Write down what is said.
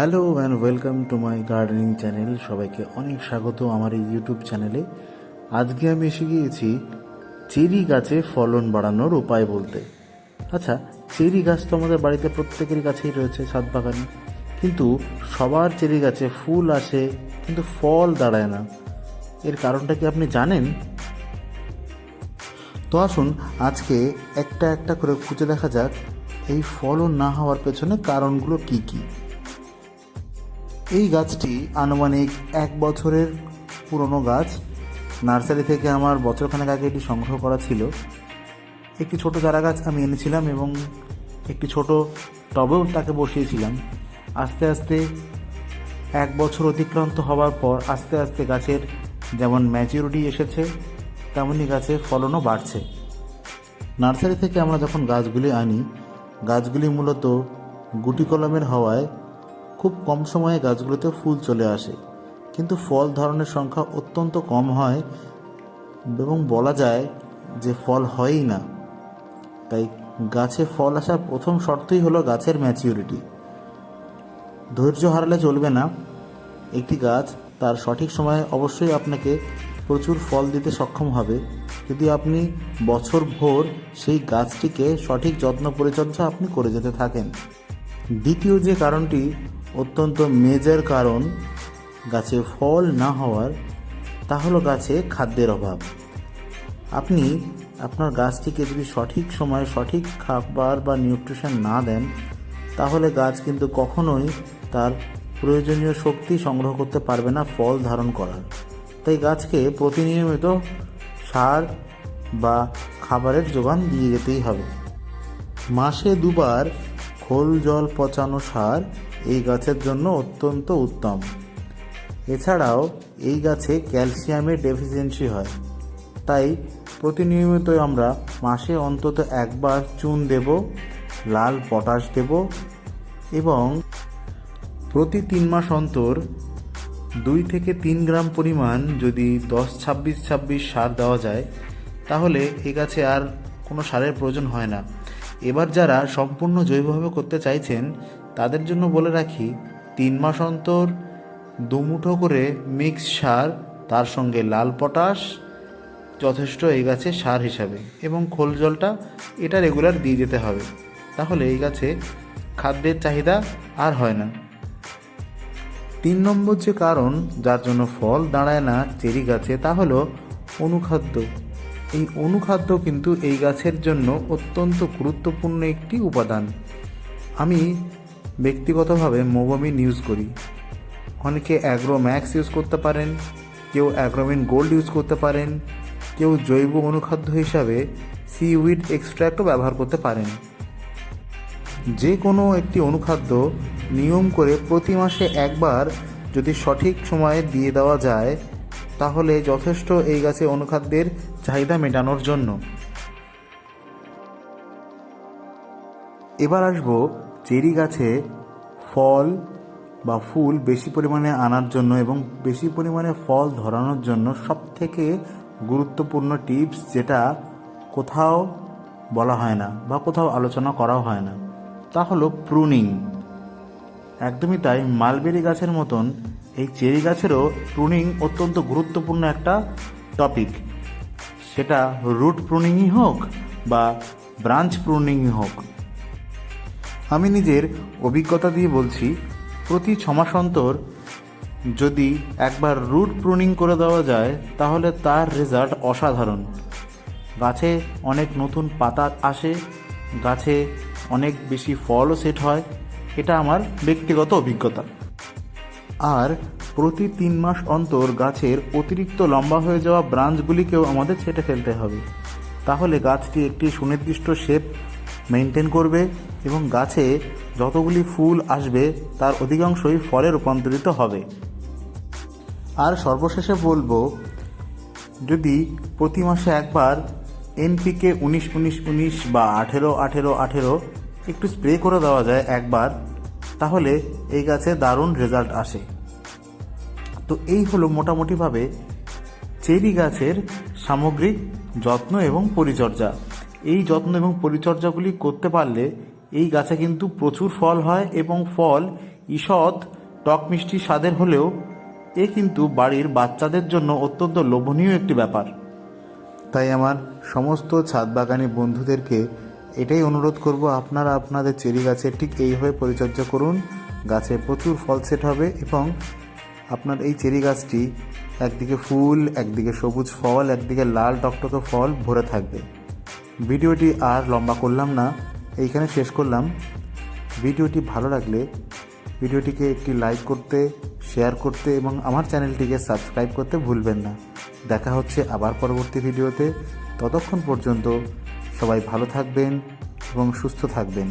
Hello and welcome to my gardening channel সবাইকে অনেক স্বাগত আমার এই ইউটিউব চ্যানেলে আজকে আমি এসে গিয়েছি চেরি গাছে ফলন বাড়ানোর উপায় বলতে। আচ্ছা চেরি গাছ তো আমাদের বাড়িতে প্রত্যেকের কাছেই রয়েছে, ছাদ বাগানে। কিন্তু সবার চেরি গাছে ফুল আসে, কিন্তু ফল দাঁড়ায় না। এর কারণটা কি আপনি জানেন? তো আসুন, আজকে একটা একটা করে খুঁজে দেখা যাক এই ফলন না হওয়ার পেছনে কারণগুলো কি কী। এই গাছটি আনুমানিক এক বছরের পুরনো গাছ। নার্সারি থেকে আমার বছরখানেক আগে এটি সংগ্রহ করা ছিল। একটি ছোট চারা গাছ আমি এনেছিলাম এবং একটি ছোট টবেও তাকে বসিয়েছিলাম। আস্তে আস্তে এক বছর অতিক্রান্ত হওয়ার পর আস্তে আস্তে গাছের যেমন ম্যাচিউরিটি এসেছে তেমনই গাছের ফলনও বাড়ছে। নার্সারি থেকে আমরা যখন গাছগুলি আনি, গাছগুলি মূলত গুটি কলমের হওয়ায় খুব কম সময়ে গাছগুলোতে ফুল চলে আসে। কিন্তু ফল ধরনের সংখ্যা অত্যন্ত কম হয় এবং বলা যায় যে ফল হয়ই না। তাই গাছে ফল আসার প্রথম শর্তই হলো গাছের ম্যাচিউরিটি। ধৈর্য হারালে চলবে না। একটি গাছ তার সঠিক সময়ে অবশ্যই আপনাকে প্রচুর ফল দিতে সক্ষম হবে। যদি আপনি বছর ভোর সেই গাছটিকে সঠিক যত্ন পরিচর্যা আপনি করে যেতে থাকেন। দ্বিতীয় যে কারণটি অত্যন্ত মেজর কারণ, গাছে ফল না হওয়ার, তা হলো গাছে খাদ্যের অভাব। আপনি আপনার গাছটিকে যদি সঠিক সময়ে সঠিক খাবার বা নিউট্রিশন না দেন, তাহলে গাছ কিন্তু কখনোই তার প্রয়োজনীয় শক্তি সংগ্রহ করতে পারবে না ফল ধারণ করার। তাই গাছকে প্রতিনিয়মিত সার বা খাবারের যোগান দিয়ে যেতেই হবে। মাসে দুবার খোল জল পচানো সার এই গাছের জন্য অত্যন্ত উত্তম। এছাড়াও এই গাছে ক্যালসিয়ামের ডেফিসিয়েন্সি হয়। তাই প্রতিনিয়মিত আমরা মাসে অন্তত একবার চুন দেব, লাল পটাশ দেব এবং প্রতি তিন মাস অন্তর দুই থেকে তিন গ্রাম পরিমাণ যদি দশ ছাব্বিশ ছাব্বিশ সার দেওয়া যায়, তাহলে এই গাছে আর কোনো সারের প্রয়োজন হয় না। এবার যারা সম্পূর্ণ জৈবভাবে করতে চাইছেন, তাদের জন্য বলে রাখি, তিন মাস অন্তর দুমুঠো করে মিক্স সার, তার সঙ্গে লাল পটাশ, যথেষ্ট এই গাছে সার হিসাবে এবং খোল জলটা এটা রেগুলার দিয়ে যেতে হবে। তাহলে এই গাছে খাদ্যের চাহিদা আর হয় না। তিন নম্বর যে কারণ যার জন্য ফল দাঁড়ায় না চেরি গাছে, তা হলো অনুখাদ্য। এই অনুখাদ্য কিন্তু এই গাছের জন্য অত্যন্ত গুরুত্বপূর্ণ একটি উপাদান। আমি ব্যক্তিগতভাবে মোবামিন ইউজ করি। অনেকে অ্যাগ্রো ম্যাক্স ইউজ করতে পারেন, কেউ অ্যাগ্রোমিন গোল্ড ইউজ করতে পারেন, কেউ জৈব অনুখাদ্য হিসাবে সিউইড এক্সট্র্যাক্টও ব্যবহার করতে পারেন। যে কোনো একটি অনুখাদ্য নিয়ম করে প্রতি মাসে একবার যদি সঠিক সময়ে দিয়ে দেওয়া যায়, তাহলে যথেষ্ট এই গাছে অনুখাদ্যের চাহিদা মেটানোর জন্য। এবার আসব চেরি গাছে ফল বা ফুল বেশি পরিমাণে আনার জন্য এবং বেশি পরিমাণে ফল ধরানোর জন্য সবথেকে গুরুত্বপূর্ণ টিপস যেটা কোথাও বলা হয় না বা কোথাও আলোচনা করাও হয় না, তা হলো প্রুনিং একদমই তাই, মালবেরি গাছের মতন এই চেরি গাছেরও প্রুনিং অত্যন্ত গুরুত্বপূর্ণ একটা টপিক সেটা রুট প্রুনিংই হোক বা ব্রাঞ্চ প্রুনিংই হোক। আমি নিজের অভিজ্ঞতা দিয়ে বলছি, প্রতি ছমাস অন্তর যদি একবার রুট প্রুনিং করে দেওয়া যায়, তাহলে তার রেজাল্ট অসাধারণ। গাছে অনেক নতুন পাতা আসে, গাছে অনেক বেশি ফলও সেট হয়, এটা আমার ব্যক্তিগত অভিজ্ঞতা। আর প্রতি তিন মাস অন্তর গাছের অতিরিক্ত লম্বা হয়ে যাওয়া ব্রাঞ্চগুলিকেও আমাদের ছেটে ফেলতে হবে। তাহলে গাছটি একটি সুনির্দিষ্ট শেপ মেনটেন করবে এবং গাছে যতগুলি ফুল আসবে তার অধিকাংশই ফলে রূপান্তরিত হবে। আর সর্বশেষে বলব, যদি প্রতি মাসে একবার এনপিকে উনিশ উনিশ উনিশ বা আঠেরো আঠেরো আঠেরো একটু স্প্রে করে দেওয়া যায় একবার, তাহলে এই গাছে দারুণ রেজাল্ট আসে। তো এই হলো মোটামুটিভাবে চেরি গাছের সামগ্রিক যত্ন এবং পরিচর্যা। এই যত্ন এবং পরিচর্যাগুলি করতে পারলে এই গাছে কিন্তু প্রচুর ফল হয় এবং ফল, ঈষৎ, টক মিষ্টি স্বাদের হলেও এ কিন্তু বাড়ির বাচ্চাদের জন্য অত্যন্ত লোভনীয় একটি ব্যাপার। তাই আমার সমস্ত ছাদ বাগানি বন্ধুদেরকে এটাই অনুরোধ করব, আপনারা আপনাদের চেরি গাছের ঠিক এইভাবে পরিচর্যা করুন। গাছে প্রচুর ফল সেট হবে এবং আপনার এই চেরি গাছটি একদিকে ফুল, একদিকে সবুজ ফল, একদিকে লাল টকটকে ফল ভরে থাকবে। ভিডিওটি আর লম্বা করলাম না, এইখানে শেষ করলাম। ভিডিওটি ভালো লাগলে ভিডিওটিকে একটি লাইক করতে, শেয়ার করতে এবং আমার চ্যানেলটিকে সাবস্ক্রাইব করতে ভুলবেন না। দেখা হচ্ছে আবার পরবর্তী ভিডিওতে। ততক্ষণ পর্যন্ত সবাই ভালো থাকবেন এবং সুস্থ থাকবেন।